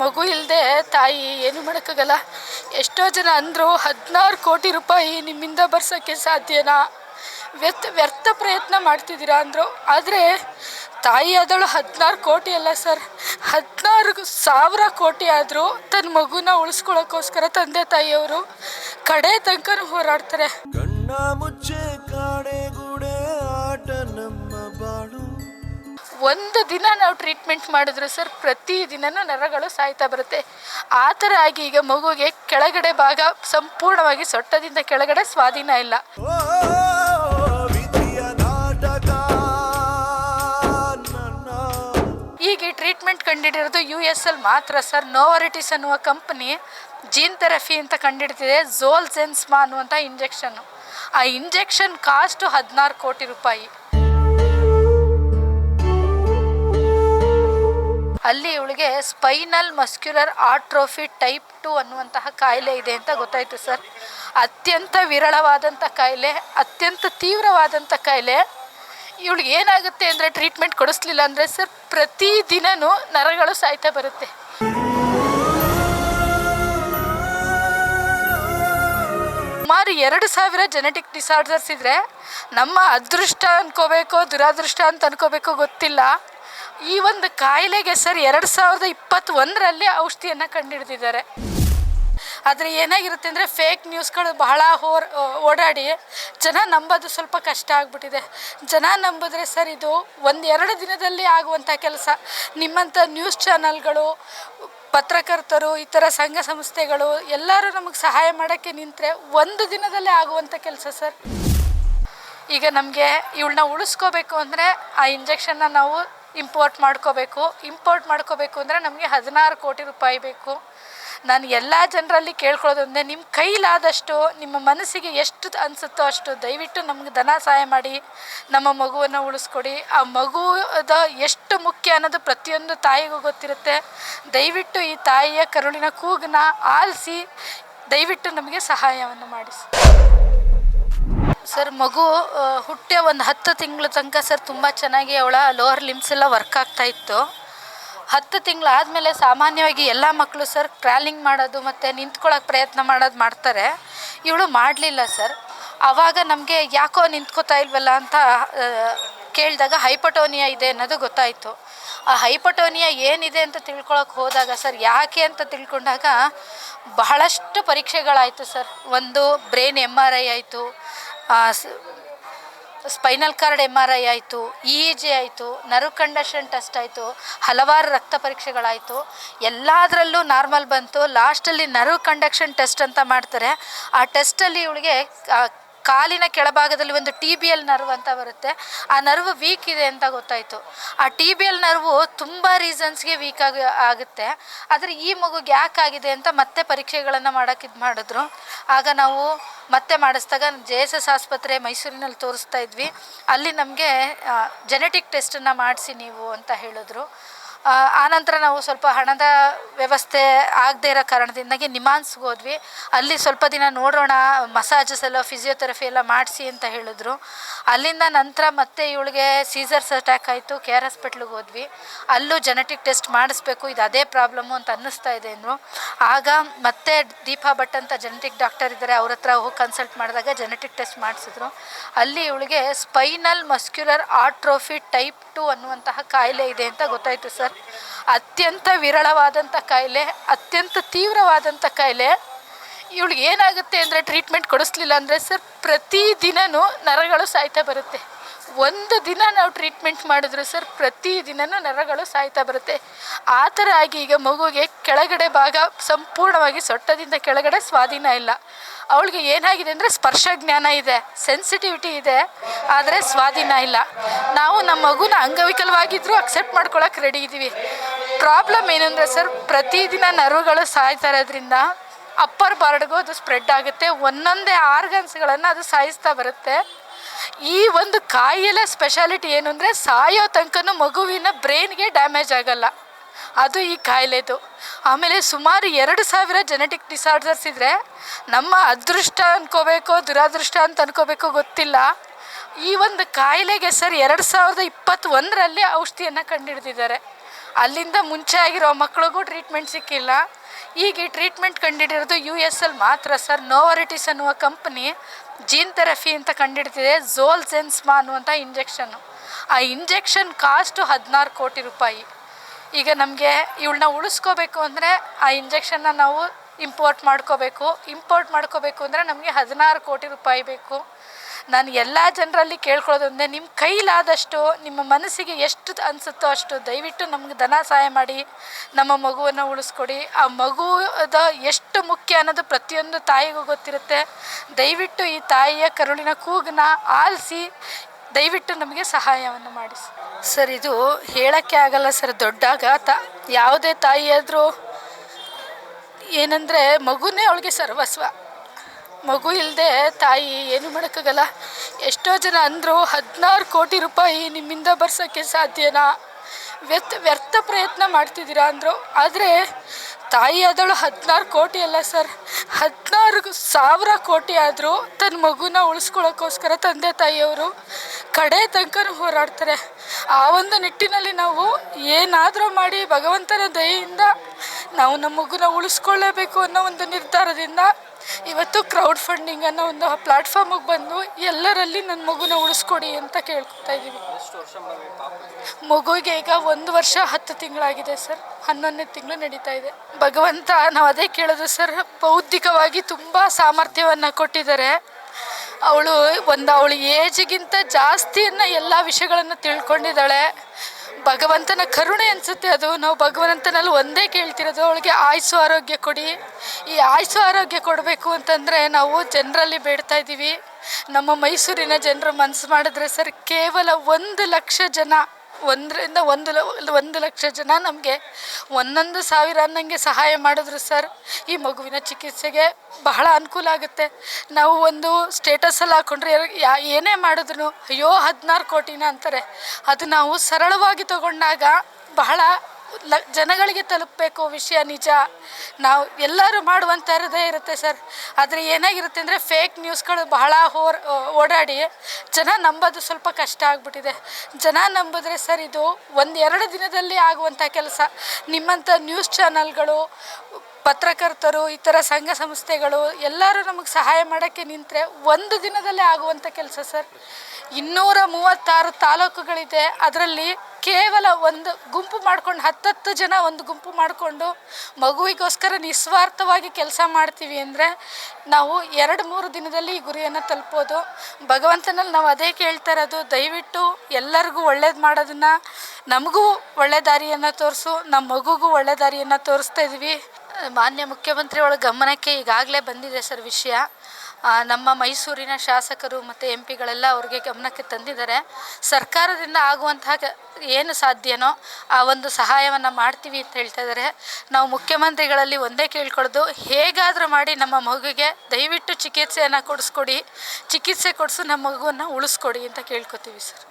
ಮಗು ಇಲ್ಲದೆ ತಾಯಿ ಏನು ಮಾಡೋಕ್ಕಾಗಲ್ಲ? ಎಷ್ಟೋ ಜನ ಅಂದರು ಹದಿನಾರು ಕೋಟಿ ರೂಪಾಯಿ ನಿಮ್ಮಿಂದ ಬರ್ಸೋಕ್ಕೆ ಸಾಧ್ಯನಾ? ವ್ಯರ್ಥ ವ್ಯರ್ಥ ಪ್ರಯತ್ನ ಮಾಡ್ತಿದ್ದೀರಾ ಅಂದರು. ಆದರೆ ತಾಯಿ ಆದಳು ಹದಿನಾರು ಕೋಟಿ ಅಲ್ಲ ಸರ್. ಹದಿನಾರು ಸಾವಿರ ಕೋಟಿ ಆದರೂ ತನ್ನ ಮಗುನ ಉಳಿಸ್ಕೊಳ್ಳೋಕ್ಕೋಸ್ಕರ ತಂದೆ ತಾಯಿಯವರು ಕಡೆ ತನಕ ಹೋರಾಡ್ತಾರೆ. ಒಂದು ದಿನ ನಾವು ಟ್ರೀಟ್ಮೆಂಟ್ ಮಾಡಿದ್ರು ಸರ್ ಪ್ರತಿ ನರಗಳು ಸಾಯ್ತಾ ಬರುತ್ತೆ. ಆ ಥರ ಆಗಿ ಈಗ ಮಗುಗೆ ಕೆಳಗಡೆ ಭಾಗ ಸಂಪೂರ್ಣವಾಗಿ ಸೊಟ್ಟದಿಂದ ಕೆಳಗಡೆ ಸ್ವಾಧೀನ ಇಲ್ಲ. ಈಗ ಟ್ರೀಟ್ಮೆಂಟ್ ಕಂಡಿಡಿರೋದು ಯು ಎಸ್ ಎಲ್ ಮಾತ್ರ ಸರ್ ನೋವರಿಟಿಸ್ ಅನ್ನುವ ಕಂಪನಿ ಜೀನ್ ಥೆರಪಿ ಅಂತ ಕಂಡಿಡ್ತಿದೆ. ಝೋಲ್ ಜೆನ್ಸ್ಮಾ ಅನ್ನುವಂಥ ಇಂಜೆಕ್ಷನ್ನು ಆ ಇಂಜೆಕ್ಷನ್ ಕಾಸ್ಟು ಹದಿನಾರು ಕೋಟಿ ರೂಪಾಯಿ. ಅಲ್ಲಿ ಇವಳಿಗೆ spinal muscular atrophy type two ಅನ್ನುವಂತಹ ಕಾಯಿಲೆ ಇದೆ ಅಂತ ಗೊತ್ತಾಯಿತು ಸರ್. ಅತ್ಯಂತ ವಿರಳವಾದಂಥ ಕಾಯಿಲೆ, ಅತ್ಯಂತ ತೀವ್ರವಾದಂಥ ಕಾಯಿಲೆ. ಇವಳಿಗೆ ಏನಾಗುತ್ತೆ ಅಂದರೆ ಟ್ರೀಟ್ಮೆಂಟ್ ಕೊಡಿಸ್ಲಿಲ್ಲ ಅಂದರೆ ಸರ್ ಪ್ರತಿ ದಿನವೂ ನರಗಳು ಸಾಯ್ತಾ ಬರುತ್ತೆ. ಸುಮಾರು ಎರಡು ಸಾವಿರ ಜೆನೆಟಿಕ್ ಡಿಸಾರ್ಡರ್ಸ್ ಇದ್ರೆ ನಮ್ಮ ಅದೃಷ್ಟ ಅನ್ಕೋಬೇಕೋ ದುರಾದೃಷ್ಟ ಅಂತ ಅನ್ಕೋಬೇಕೋ ಗೊತ್ತಿಲ್ಲ. ಈ ಒಂದು ಕಾಯಿಲೆಗೆ ಸರ್ ಎರಡು ಸಾವಿರದ ಇಪ್ಪತ್ತೊಂದರಲ್ಲಿ ಔಷಧಿಯನ್ನು ಕಂಡುಹಿಡಿದಿದ್ದಾರೆ ಆದರೆ ಏನಾಗಿರುತ್ತೆ ಅಂದರೆ ಫೇಕ್ ನ್ಯೂಸ್ಗಳು ಬಹಳ ಹೋರ್ ಓಡಾಡಿ ಜನ ನಂಬೋದು ಸ್ವಲ್ಪ ಕಷ್ಟ ಆಗ್ಬಿಟ್ಟಿದೆ. ಜನ ನಂಬಿದ್ರೆ ಸರ್ ಇದು ಒಂದು ಎರಡು ದಿನದಲ್ಲಿ ಆಗುವಂಥ ಕೆಲಸ. ನಿಮ್ಮಂಥ ನ್ಯೂಸ್ ಚಾನಲ್ಗಳು ಪತ್ರಕರ್ತರು ಈ ಥರ ಸಂಘ ಸಂಸ್ಥೆಗಳು ಎಲ್ಲರೂ ನಮಗೆ ಸಹಾಯ ಮಾಡೋಕ್ಕೆ ನಿಂತರೆ ಒಂದು ದಿನದಲ್ಲೇ ಆಗುವಂಥ ಕೆಲಸ ಸರ್. ಈಗ ನಮಗೆ ಇವಳನ್ನ ಉಳಿಸ್ಕೋಬೇಕು ಅಂದರೆ ಆ ಇಂಜೆಕ್ಷನ್ನ ನಾವು ಇಂಪೋರ್ಟ್ ಮಾಡ್ಕೋಬೇಕು. ಇಂಪೋರ್ಟ್ ಮಾಡ್ಕೋಬೇಕು ಅಂದರೆ ನಮಗೆ ಹದಿನಾರು ಕೋಟಿ ರೂಪಾಯಿ ಬೇಕು. ನಾನು ಎಲ್ಲ ಜನರಲ್ಲಿ ಕೇಳ್ಕೊಳ್ಳೋದಂದರೆ ನಿಮ್ಮ ಕೈಲಾದಷ್ಟು ನಿಮ್ಮ ಮನಸ್ಸಿಗೆ ಎಷ್ಟು ಅನಿಸುತ್ತೋ ಅಷ್ಟು ದಯವಿಟ್ಟು ನಮ್ಗೆ ಧನ ಸಹಾಯ ಮಾಡಿ, ನಮ್ಮ ಮಗುವನ್ನು ಉಳಿಸ್ಕೊಡಿ. ಆ ಮಗುದ ಎಷ್ಟು ಮುಖ್ಯ ಅನ್ನೋದು ಪ್ರತಿಯೊಂದು ತಾಯಿಗೂ ಗೊತ್ತಿರುತ್ತೆ. ದಯವಿಟ್ಟು ಈ ತಾಯಿಯ ಕರುಳಿನ ಕೂಗನ್ನ ಆಲಿಸಿ, ದಯವಿಟ್ಟು ನಮಗೆ ಸಹಾಯವನ್ನು ಮಾಡಿಸಿ. ಸರ್, ಮಗು ಹುಟ್ಟೆ ಒಂದು ಹತ್ತು ತಿಂಗಳ ತನಕ ಸರ್ ತುಂಬ ಚೆನ್ನಾಗಿ ಅವಳ ಲೋವರ್ ಲಿಮ್ಸ್ ಎಲ್ಲ ವರ್ಕ್ ಆಗ್ತಾ ಇತ್ತು. ಹತ್ತು ತಿಂಗಳಾದಮೇಲೆ ಸಾಮಾನ್ಯವಾಗಿ ಎಲ್ಲ ಮಕ್ಕಳು ಸರ್ ಟ್ರಾವೆಲಿಂಗ್ ಮಾಡೋದು ಮತ್ತು ನಿಂತ್ಕೊಳ್ಳೋಕೆ ಪ್ರಯತ್ನ ಮಾಡೋದು ಮಾಡ್ತಾರೆ. ಇವಳು ಮಾಡಲಿಲ್ಲ ಸರ್. ಆವಾಗ ನಮಗೆ ಯಾಕೋ ನಿಂತ್ಕೋತಾ ಇಲ್ವಲ್ಲ ಅಂತ ಕೇಳಿದಾಗ ಹೈಪಟೋನಿಯಾ ಇದೆ ಅನ್ನೋದು ಗೊತ್ತಾಯಿತು. ಆ ಹೈಪಟೋನಿಯಾ ಏನಿದೆ ಅಂತ ತಿಳ್ಕೊಳಕ್ಕೆ ಹೋದಾಗ ಸರ್, ಯಾಕೆ ಅಂತ ತಿಳ್ಕೊಂಡಾಗ ಬಹಳಷ್ಟು ಪರೀಕ್ಷೆಗಳಾಯಿತು ಸರ್. ಒಂದು ಬ್ರೈನ್ ಎಂ ಆರ್ ಐ ಆಯಿತು. Spinal cord M R I ಆಯಿತು ಇ ಇ ಜಿ ಆಯಿತು ನರು ಕಂಡಕ್ಷನ್ ಟೆಸ್ಟ್ ಆಯಿತು, ಹಲವಾರು ರಕ್ತ ಪರೀಕ್ಷೆಗಳಾಯಿತು. ಎಲ್ಲದರಲ್ಲೂ ನಾರ್ಮಲ್ ಬಂತು. ಲಾಸ್ಟಲ್ಲಿ ನರು ಕಂಡಕ್ಷನ್ ಟೆಸ್ಟ್ ಅಂತ ಮಾಡ್ತಾರೆ. ಆ ಟೆಸ್ಟಲ್ಲಿ ಇವಳಿಗೆ ಕಾಲಿನ ಕೆಳಭಾಗದಲ್ಲಿ ಒಂದು ಟಿ ಬಿ ಎಲ್ ನರ್ವ್ ಅಂತ ಬರುತ್ತೆ. ಆ ನರ್ವ್ ವೀಕ್ ಇದೆ ಅಂತ ಗೊತ್ತಾಯಿತು. ಆ ಟಿ ಬಿ ಎಲ್ ನರ್ವು ತುಂಬ ರೀಸನ್ಸ್ಗೆ ವೀಕ್ ಆಗಿ, ಆಗುತ್ತೆ. ಆದರೆ ಈ ಮಗುಗೆ ಯಾಕೆ ಆಗಿದೆ ಅಂತ ಮತ್ತೆ ಪರೀಕ್ಷೆಗಳನ್ನು ಮಾಡೋಕ್ಕೆ ಇದು ಮಾಡಿದ್ರು. ಆಗ ನಾವು ಮತ್ತೆ ಮಾಡಿಸಿದಾಗ ಜೆ ಎಸ್ ಎಸ್ ಆಸ್ಪತ್ರೆ ಮೈಸೂರಿನಲ್ಲಿ ತೋರಿಸ್ತಾ ಇದ್ವಿ. ಅಲ್ಲಿ ನಮಗೆ ಜೆನೆಟಿಕ್ ಟೆಸ್ಟನ್ನು ಮಾಡಿಸಿ ನೀವು ಅಂತ ಹೇಳಿದ್ರು. ಆನಂತರ ನಾವು ಸ್ವಲ್ಪ ಹಣದ ವ್ಯವಸ್ಥೆ ಆಗದೇ ಇರೋ ಕಾರಣದಿಂದಾಗಿ ನಿಮಾನ್ಸ್ಗೆ ಹೋದ್ವಿ. ಅಲ್ಲಿ ಸ್ವಲ್ಪ ದಿನ ನೋಡೋಣ ಮಸಾಜಸ್ ಎಲ್ಲ, ಫಿಸಿಯೋಥೆರಪಿ ಎಲ್ಲ ಮಾಡಿಸಿ ಅಂತ ಹೇಳಿದ್ರು. ಅಲ್ಲಿಂದ ನಂತರ ಮತ್ತೆ ಇವಳಿಗೆ ಸೀಸರ್ಸ್ ಅಟ್ಯಾಕ್ ಆಯಿತು ಕೆ ಆರ್ ಹಾಸ್ಪಿಟ್ಲಿಗೆ ಹೋದ್ವಿ. ಅಲ್ಲೂ ಜೆನೆಟಿಕ್ ಟೆಸ್ಟ್ ಮಾಡಿಸ್ಬೇಕು, ಇದು ಅದೇ ಪ್ರಾಬ್ಲಮ್ಮು ಅಂತ ಅನ್ನಿಸ್ತಾ ಇದೆ ಅಂದರು. ಆಗ ಮತ್ತೆ ದೀಪಾ ಭಟ್ ಅಂತ ಜೆನೆಟಿಕ್ ಡಾಕ್ಟರ್ ಇದ್ದಾರೆ, ಅವ್ರ ಹತ್ರ ಹೋಗಿ ಕನ್ಸಲ್ಟ್ ಮಾಡಿದಾಗ ಜೆನೆಟಿಕ್ ಟೆಸ್ಟ್ ಮಾಡಿಸಿದ್ರು. ಅಲ್ಲಿ ಇವಳಿಗೆ spinal muscular atrophy type two ಅನ್ನುವಂತಹ ಕಾಯಿಲೆ ಇದೆ ಅಂತ ಗೊತ್ತಾಯಿತು ಸರ್. ಅತ್ಯಂತ ವಿರಳವಾದಂಥ ಕಾಯಿಲೆ, ಅತ್ಯಂತ ತೀವ್ರವಾದಂಥ ಕಾಯಿಲೆ. ಇವಳಿಗೆ ಏನಾಗುತ್ತೆ ಅಂದರೆ ಟ್ರೀಟ್ಮೆಂಟ್ ಕೊಡಿಸ್ಲಿಲ್ಲ ಅಂದರೆ ಸರ್ ಪ್ರತಿ ದಿನವೂ ನರಗಳು ಸಾಯ್ತಾ ಬರುತ್ತೆ. ಒಂದು ದಿನ ನಾವು ಟ್ರೀಟ್ಮೆಂಟ್ ಮಾಡಿದ್ರು ಸರ್ ಪ್ರತಿ ನರಗಳು ಸಾಯ್ತಾ ಬರುತ್ತೆ. ಆ ಥರ ಆಗಿ ಈಗ ಮಗುಗೆ ಕೆಳಗಡೆ ಭಾಗ ಸಂಪೂರ್ಣವಾಗಿ ಸೊಟ್ಟದಿಂದ ಕೆಳಗಡೆ ಸ್ವಾಧೀನ ಇಲ್ಲ. ಅವಳಿಗೆ ಏನಾಗಿದೆ ಅಂದರೆ ಸ್ಪರ್ಶ ಜ್ಞಾನ ಇದೆ ಸೆನ್ಸಿಟಿವಿಟಿ ಇದೆ, ಆದರೆ ಸ್ವಾಧೀನ ಇಲ್ಲ. ನಾವು ನಮ್ಮ ಮಗುನ ಅಂಗವಿಕಲವಾಗಿದ್ದರೂ ಅಕ್ಸೆಪ್ಟ್ ಮಾಡ್ಕೊಳಕ್ಕೆ ರೆಡಿ ಇದ್ದೀವಿ ಪ್ರಾಬ್ಲಮ್ ಏನಂದರೆ ಸರ್ ಪ್ರತಿದಿನ ನರ್ವ್ಗಳು ಸಾಯ್ತಾ ಇರೋದ್ರಿಂದ ಅಪ್ಪರ್ ಬಾರ್ಡ್ಗೂ ಅದು ಸ್ಪ್ರೆಡ್ ಆಗುತ್ತೆ. ಒಂದೊಂದೇ ಆರ್ಗನ್ಸ್ಗಳನ್ನು ಅದು ಸಾಯಿಸ್ತಾ ಬರುತ್ತೆ. ಈ ಒಂದು ಕಾಯಿಲೆ ಸ್ಪೆಷಾಲಿಟಿ ಏನು ಅಂದರೆ ಸಾಯೋ ತನಕನೂ ಮಗುವಿನ ಬ್ರೈನ್ಗೆ ಡ್ಯಾಮೇಜ್ ಆಗಲ್ಲ. ಅದು ಈ ಕಾಯಿಲೆದು. ಆಮೇಲೆ ಸುಮಾರು ಎರಡು ಸಾವಿರ ಜೆನೆಟಿಕ್ ಡಿಸಾರ್ಡರ್ಸ್ ಇದ್ದರೆ ನಮ್ಮ ಅದೃಷ್ಟ ಅನ್ಕೋಬೇಕೋ, ದುರಾದೃಷ್ಟ ಅಂತ ಅನ್ಕೋಬೇಕೋ ಗೊತ್ತಿಲ್ಲ. ಈ ಒಂದು ಕಾಯಿಲೆಗೆ ಸರ್ ಎರಡು ಸಾವಿರದ ಇಪ್ಪತ್ತೊಂದರಲ್ಲಿ ಔಷಧಿಯನ್ನು ಕಂಡುಹಿಡಿದಿದ್ದಾರೆ. ಅಲ್ಲಿಂದ ಮುಂಚೆ ಆಗಿರೋ ಮಕ್ಳಿಗೂ ಟ್ರೀಟ್ಮೆಂಟ್ ಸಿಕ್ಕಿಲ್ಲ. ಈಗ ಈ ಟ್ರೀಟ್ಮೆಂಟ್ ಕಂಡಿಡಿರೋದು ಯು ಎಸ್ ಎಲ್ ಮಾತ್ರ ಸರ್. ನೋವರಿಟಿಸ್ ಅನ್ನುವ ಕಂಪ್ನಿ ಜೀನ್ ಥೆರಪಿ ಅಂತ ಕಂಡಿಡ್ತಿದೆ. ಝೋಲ್ ಜೆನ್ಸ್ಮಾ ಅನ್ನುವಂಥ ಇಂಜೆಕ್ಷನ್ನು ಆ ಇಂಜೆಕ್ಷನ್ ಕಾಸ್ಟು ಹದಿನಾರು ಕೋಟಿ ರೂಪಾಯಿ. ಈಗ ನಮಗೆ ಇವಳನ್ನ ಉಳಿಸ್ಕೋಬೇಕು ಅಂದರೆ ಆ ಇಂಜೆಕ್ಷನ್ನ ನಾವು ಇಂಪೋರ್ಟ್ ಮಾಡ್ಕೋಬೇಕು. ಇಂಪೋರ್ಟ್ ಮಾಡ್ಕೋಬೇಕು ಅಂದರೆ ನಮಗೆ ಹದಿನಾರು ಕೋಟಿ ರೂಪಾಯಿ ಬೇಕು. ನಾನು ಎಲ್ಲ ಜನರಲ್ಲಿ ಕೇಳ್ಕೊಳ್ಳೋದಂದರೆ ನಿಮ್ಮ ಕೈಲಾದಷ್ಟು ನಿಮ್ಮ ಮನಸ್ಸಿಗೆ ಎಷ್ಟು ಅನಿಸುತ್ತೋ ಅಷ್ಟು ದಯವಿಟ್ಟು ನಮ್ಗೆ ಧನ ಸಹಾಯ ಮಾಡಿ, ನಮ್ಮ ಮಗುವನ್ನು ಉಳಿಸ್ಕೊಡಿ. ಆ ಮಗುದ ಎಷ್ಟು ಮುಖ್ಯ ಅನ್ನೋದು ಪ್ರತಿಯೊಂದು ತಾಯಿಗೂ ಗೊತ್ತಿರುತ್ತೆ. ದಯವಿಟ್ಟು ಈ ತಾಯಿಯ ಕರುಳಿನ ಕೂಗನ್ನ ಆಲಿಸಿ, ದಯವಿಟ್ಟು ನಮಗೆ ಸಹಾಯವನ್ನು ಮಾಡಿ ಸರ್, ಇದು ಹೇಳೋಕ್ಕೆ ಆಗಲ್ಲ ಸರ್, ದೊಡ್ಡ ಆಘಾತ. ಯಾವುದೇ ತಾಯಿಯಾದರೂ ಏನಂದರೆ ಮಗುನೇ ಅವಳಿಗೆ ಸರ್ವಸ್ವ. ಮಗು ಇಲ್ಲದೆ ತಾಯಿ ಏನು ಮಾಡೋಕ್ಕಾಗಲ್ಲ? ಎಷ್ಟೋ ಜನ ಅಂದರು ಹದಿನಾರು ಕೋಟಿ ರೂಪಾಯಿ ನಿಮ್ಮಿಂದ ಬರ್ಸೋಕ್ಕೆ ಸಾಧ್ಯನಾ? ವ್ಯರ್ಥ ವ್ಯರ್ಥ ಪ್ರಯತ್ನ ಮಾಡ್ತಿದ್ದೀರಾ ಅಂದರು. ಆದರೆ ತಾಯಿ ಆದಳು ಹದಿನಾರು ಕೋಟಿ ಅಲ್ಲ ಸರ್. ಹದಿನಾರು ಸಾವಿರ ಕೋಟಿ ಆದರೂ ತನ್ನ ಮಗುನ ಉಳಿಸ್ಕೊಳ್ಳೋಕ್ಕೋಸ್ಕರ ತಂದೆ ತಾಯಿಯವರು ಕಡೆ ತನಕ ಹೋರಾಡ್ತಾರೆ. ಆ ಒಂದು ನಿಟ್ಟಿನಲ್ಲಿ ನಾವು ಏನಾದರೂ ಮಾಡಿ ಭಗವಂತನ ದಯೆಯಿಂದ ನಾವು ನಮ್ಮ ಮಗುನ ಉಳಿಸ್ಕೊಳ್ಳೇಬೇಕು ಅನ್ನೋ ಒಂದು ನಿರ್ಧಾರದಿಂದ ಇವತ್ತು ಕ್ರೌಡ್ ಫಂಡಿಂಗ್ ಅನ್ನೋ ಒಂದು ಪ್ಲಾಟ್ಫಾರ್ಮಿಗೆ ಬಂದು ಎಲ್ಲರಲ್ಲಿ ನನ್ನ ಮಗುನ ಉಳಿಸ್ಕೊಡಿ ಅಂತ ಕೇಳ್ಕೊತಾ ಇದ್ದೀವಿ ಮಗುವಿಗೆ ಈಗ ಒಂದು ವರ್ಷ ಹತ್ತು ತಿಂಗಳಾಗಿದೆ ಸರ್. ಹನ್ನೊಂದನೇ ತಿಂಗಳು ನಡೀತಾ ಇದೆ. ಭಗವಂತ ನಾವು ಅದೇ ಕೇಳೋದು ಸರ್, ಬೌದ್ಧಿಕವಾಗಿ ತುಂಬ ಸಾಮರ್ಥ್ಯವನ್ನು ಕೊಟ್ಟಿದ್ದಾರೆ. ಅವಳು ಒಂದು ಅವಳ ಏಜಿಗಿಂತ ಜಾಸ್ತಿಯನ್ನು ಎಲ್ಲ ವಿಷಯಗಳನ್ನು ತಿಳ್ಕೊಂಡಿದ್ದಾಳೆ. ಭಗವಂತನ ಕರುಣೆ ಅನಿಸುತ್ತೆ ಅದು. ನಾವು ಭಗವಂತನಲ್ಲಿ ಒಂದೇ ಕೇಳ್ತಿರೋದು, ಅವಳಿಗೆ ಆಯಸ್ಸು ಆರೋಗ್ಯ ಕೊಡಿ. ಈ ಆಯಸ್ಸು ಆರೋಗ್ಯ ಕೊಡಬೇಕು ಅಂತಂದರೆ ನಾವು ಜನರಲ್ಲಿ ಬೇಡ್ತಾ ಇದ್ದೀವಿ. ನಮ್ಮ ಮೈಸೂರಿನ ಜನರು ಮನಸ್ಸು ಮಾಡಿದ್ರೆ ಸರ್ ಕೇವಲ ಒಂದು ಲಕ್ಷ ಜನ ಒಂದರಿಂದ ಒಂದು ಲ, ಒಂದು ಲಕ್ಷ ಜನ ನಮಗೆ ಒಂದೊಂದು ಸಾವಿರ ಅನ್ನಂಗೆ ಸಹಾಯ ಮಾಡಿದ್ರು ಸರ್. ಈ ಮಗುವಿನ ಚಿಕಿತ್ಸೆಗೆ ಬಹಳ ಅನುಕೂಲ ಆಗುತ್ತೆ. ನಾವು ಒಂದು ಸ್ಟೇಟಸಲ್ಲಿ ಹಾಕೊಂಡ್ರೆ ಯಾ, ಏನೇ ಮಾಡಿದ್ರು ಅಯ್ಯೋ ಹದಿನಾರು ಕೋಟಿನ ಅಂತಾರೆ. ಅದು ನಾವು ಸರಳವಾಗಿ ತಗೊಂಡಾಗ ಬಹಳ ಲ ಜನಗಳಿಗೆ ತಲುಪಬೇಕು ವಿಷಯ ನಿಜ. ನಾವು ಎಲ್ಲರೂ ಮಾಡುವಂಥದ್ದೇ ಇರುತ್ತೆ ಸರ್. ಆದರೆ ಏನಾಗಿರುತ್ತೆ ಅಂದರೆ ಫೇಕ್ ನ್ಯೂಸ್ಗಳು ಬಹಳ ಹೋರ್ ಓಡಾಡಿ ಜನ ನಂಬೋದು ಸ್ವಲ್ಪ ಕಷ್ಟ ಆಗ್ಬಿಟ್ಟಿದೆ. ಜನ ನಂಬಿದ್ರೆ ಸರ್ ಇದು ಒಂದು ಎರಡು ದಿನದಲ್ಲಿ ಆಗುವಂಥ ಕೆಲಸ. ನಿಮ್ಮಂಥ ನ್ಯೂಸ್ ಚಾನಲ್ಗಳು ಪತ್ರಕರ್ತರು ಥರ ಸಂಘ ಸಂಸ್ಥೆಗಳು ಎಲ್ಲರೂ ನಮಗೆ ಸಹಾಯ ಮಾಡೋಕ್ಕೆ ನಿಂತರೆ ಒಂದು ದಿನದಲ್ಲೇ ಆಗುವಂಥ ಕೆಲಸ ಸರ್. ಇನ್ನೂರ ಮೂವತ್ತಾರು ತಾಲೂಕುಗಳಿದೆ. ಅದರಲ್ಲಿ ಕೇವಲ ಒಂದು ಗುಂಪು ಮಾಡ್ಕೊಂಡು ಹತ್ತತ್ತು ಜನ ಒಂದು ಗುಂಪು ಮಾಡಿಕೊಂಡು ಮಗುವಿಗೋಸ್ಕರ ನಿಸ್ವಾರ್ಥವಾಗಿ ಕೆಲಸ ಮಾಡ್ತೀವಿ ಅಂದರೆ ನಾವು ಎರಡು ಮೂರು ದಿನದಲ್ಲಿ ಈ ಗುರಿಯನ್ನು ತಲುಪೋದು. ಭಗವಂತನಲ್ಲಿ ನಾವು ಅದೇ ಕೇಳ್ತಾ ಇರೋದು, ದಯವಿಟ್ಟು ಎಲ್ಲರಿಗೂ ಒಳ್ಳೇದು ಮಾಡೋದನ್ನು, ನಮಗೂ ಒಳ್ಳೆ ದಾರಿಯನ್ನು ತೋರಿಸು, ನಮ್ಮ ಮಗುಗೂ ಒಳ್ಳೆ ದಾರಿಯನ್ನು ತೋರಿಸ್ತಾ ಇದ್ವಿ ಮಾನ್ಯ ಮುಖ್ಯಮಂತ್ರಿಗಳ ಗಮನಕ್ಕೆ ಈಗಾಗಲೇ ಬಂದಿದೆ ಸರ್ ವಿಷಯ. ನಮ್ಮ ಮೈಸೂರಿನ ಶಾಸಕರು ಮತ್ತು ಎಂ ಪಿಗಳೆಲ್ಲ ಅವ್ರಿಗೆ ಗಮನಕ್ಕೆ ತಂದಿದ್ದಾರೆ. ಸರ್ಕಾರದಿಂದ ಆಗುವಂತಹ ಏನು ಸಾಧ್ಯನೋ ಆ ಒಂದು ಸಹಾಯವನ್ನು ಮಾಡ್ತೀವಿ ಅಂತ ಹೇಳ್ತಾ ಇದ್ದಾರೆ. ನಾವು ಮುಖ್ಯಮಂತ್ರಿಗಳಲ್ಲಿ ಒಂದೇ ಕೇಳ್ಕೊಳ್ಳೋದು, ಹೇಗಾದರೂ ಮಾಡಿ ನಮ್ಮ ಮಗುಗೆ ದಯವಿಟ್ಟು ಚಿಕಿತ್ಸೆಯನ್ನು ಕೊಡಿಸ್ಕೊಡಿ. ಚಿಕಿತ್ಸೆ ಕೊಡಿಸು, ನಮ್ಮ ಮಗುವನ್ನು ಉಳಿಸ್ಕೊಡಿ ಅಂತ ಕೇಳ್ಕೊತೀವಿ ಸರ್.